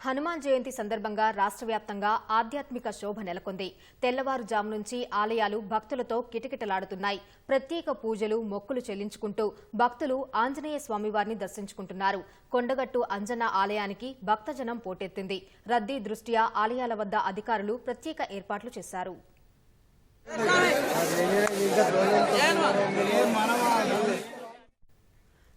హనుమాన్ జయంతి సందర్భంగా రాష్ట్ర వ్యాప్తంగా ఆధ్యాత్మిక శోభ నెలకొంది తెల్లవారుజాము నుంచి ఆలయాలు భక్తులతో కిటకిటలాడుతున్నాయి ప్రత్యేక పూజలు మొక్కులు చెల్లించుకుంటూ భక్తులు ఆంజనేయ స్వామివారిని దర్శించుకుంటున్నారు కొండగట్టు అంజనా ఆలయానికి భక్తజనం పోటెత్తింది రద్దీ దృష్ట్యా ఆలయాల వద్ద అధికారులు ప్రత్యేక ఏర్పాట్లు చేశారు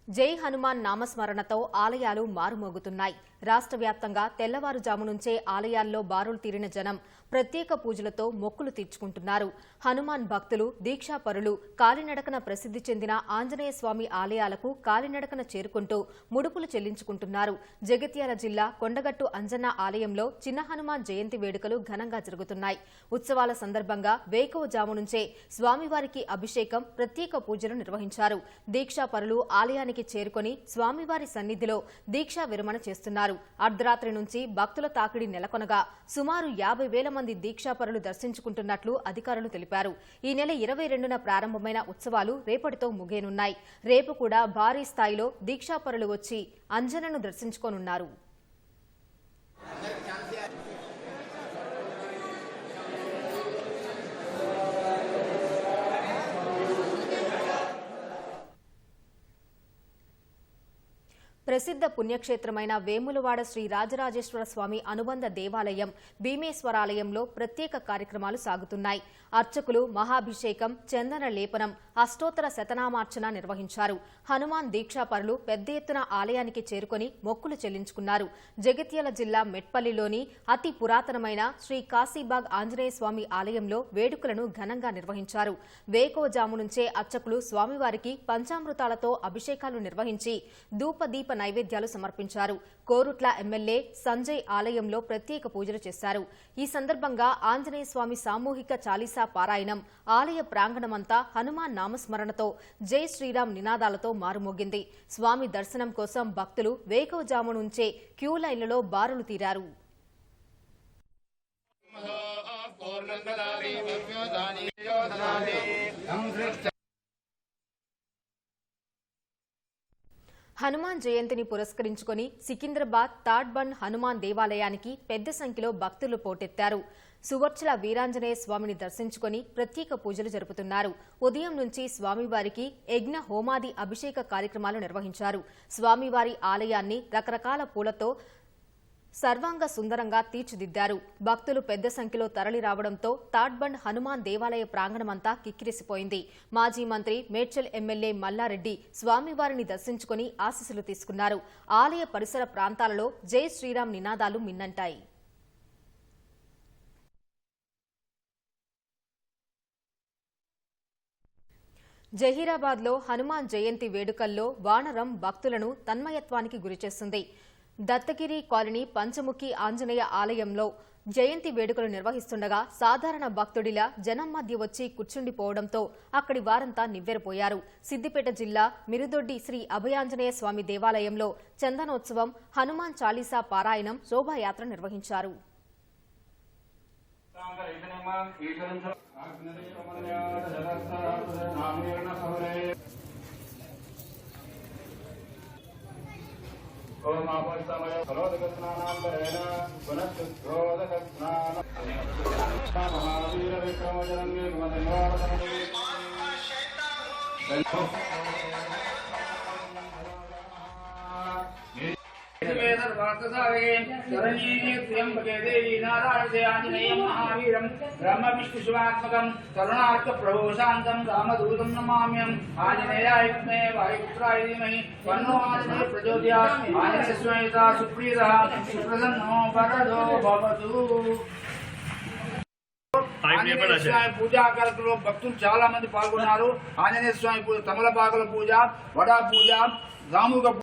జై హనుమాన్ నామస్మరణతో ఆలయాలు మారుమోగుతున్నాయి. రాష్ట్ర వ్యాప్తంగా తెల్లవారుజాము నుంచే ఆలయాల్లో బారులు తీరిన జనం ప్రత్యేక పూజలతో మొక్కులు తీర్చుకుంటున్నారు. హనుమాన్ భక్తులు దీక్షాపరులు కాలినడకన ప్రసిద్ధి చెందిన ఆంజనేయ స్వామి ఆలయాలకు కాలినడకన చేరుకుంటూ ముడుపులు చెల్లించుకుంటున్నారు. జగిత్యాల జిల్లా కొండగట్టు అంజన్న ఆలయంలో చిన్న హనుమాన్ జయంతి వేడుకలు ఘనంగా జరుగుతున్నాయి. ఉత్సవాల సందర్భంగా వేకువజాము నుంచే స్వామివారికి అభిషేకం ప్రత్యేక పూజలు నిర్వహించారు. దీక్షాపరులు ఆలయానికి చేరుకొని స్వామివారి సన్నిధిలో దీక్షా విరమణ చేస్తున్నారు. అర్ధరాత్రి నుంచి భక్తుల తాకిడి నెలకొనగా సుమారు యాభై వేల మంది దీక్షాపరులు దర్శించుకుంటున్నట్లు అధికారులు తెలిపారు. ఈ నెల ఇరవై రెండున ప్రారంభమైన ఉత్సవాలు రేపటితో ముగియనున్నాయి. రేపు కూడా భారీ స్థాయిలో దీక్షాపరులు వచ్చి అంజనను దర్శించుకోనున్నారు. ప్రసిద్ధ పుణ్యక్షేత్రమైన వేములవాడ శ్రీ రాజరాజేశ్వర స్వామి అనుబంధ దేవాలయం భీమేశ్వరాలయంలో ప్రత్యేక కార్యక్రమాలు సాగుతున్నాయి. అర్చకులు మహాభిషేకం చందన లేపనం అష్టోత్తర శతనామార్చన నిర్వహించారు. హనుమాన్ దీక్షాపరులు పెద్ద ఎత్తున ఆలయానికి చేరుకొని మొక్కులు చెల్లించుకున్నారు. జగిత్యాల జిల్లా మెట్పల్లిలోని అతి పురాతనమైన శ్రీ కాశీబాగ్ ఆంజనేయ స్వామి ఆలయంలో వేడుకలను ఘనంగా నిర్వహించారు. వేకోజాము నుంచే అర్చకులు స్వామివారికి పంచామృతాలతో అభిషేకాలు నిర్వహించి ధూపదీప నైవేద్యాలు సమర్పించారు. కోరుట్ల ఎమ్మెల్యే సంజయ్ ఆలయంలో ప్రత్యేక పూజలు చేశారు. ఈ సందర్భంగా ఆంజనేయ స్వామి సామూహిక చాలీసా పారాయణం ఆలయ ప్రాంగణమంతా హనుమాన్ నామస్మరణతో జై శ్రీరామ్ నినాదాలతో మారుమోగింది. స్వామి దర్శనం కోసం భక్తులు వేగవజాము నుంచే క్యూ లైన్లలో బారులు తీరారు. హనుమాన్ జయంతిని పురస్కరించుకొని సికింద్రాబాద్ థర్డ్ హనుమాన్ దేవాలయానికి పెద్ద సంఖ్యలో భక్తులు పోటెత్తారు. సువర్చల వీరాంజనేయ స్వామిని దర్శించుకొని ప్రత్యేక పూజలు జరుపుతున్నారు. ఉదయం నుంచి స్వామివారికి యజ్ఞ హోమాది అభిషేక కార్యక్రమాలు నిర్వహించారు. స్వామివారి ఆలయాన్ని రకరకాల పూలతో సర్వాంగ సుందరంగా తీర్చిదిద్దారు. భక్తులు పెద్ద సంఖ్యలో తరలి రావడంతో తాడ్బండ్ హనుమాన్ దేవాలయ ప్రాంగణమంతా కిక్కిరిసిపోయింది. మాజీ మంత్రి మేడ్చల్ ఎమ్మెల్యే మల్లారెడ్డి స్వామివారిని దర్శించుకుని ఆశీస్సులు తీసుకున్నారు. ఆలయ పరిసర ప్రాంతాలలో జై శ్రీరామ్ నినాదాలు మిన్నంటాయి. జహీరాబాద్లో హనుమాన్ జయంతి వేడుకల్లో వానరం భక్తులను తన్మయత్వానికి గురిచేస్తుంది. దత్తగిరి కాలనీ పంచముఖి ఆంజనేయ ఆలయంలో జయంతి వేడుకలు నిర్వహిస్తుండగా సాధారణ భక్తుడిలా జనం మధ్య వచ్చి కూర్చుండిపోవడంతో అక్కడి వారంతా నివ్వెరపోయారు. సిద్దిపేట జిల్లా మిరుదొడ్డి శ్రీ అభయాంజనేయ స్వామి దేవాలయంలో చందనోత్సవం హనుమాన్ చాలీసా పారాయణం శోభాయాత్ర నిర్వహించారు. ఓం ఆపస్తమయ ఫలోదకస్నానాంతరేణ పునఃశుద్ధోదకస్నాన మహావీర విక్రమజనన్య గుణనివారణే బ్రహ్మ విష్ణు శివాత్మకం కరుణార్థ ప్రభు శాంతం రామదూతం నమామ్యం ఆంజనేయ స్వామి పూజా కార్యక్రమంలో భక్తులు చాలా మంది పాల్గొన్నారు. ఆంజనేయ స్వామి పూజ తమలపాకుల పూజ వడా పూజ రాముగ పూజ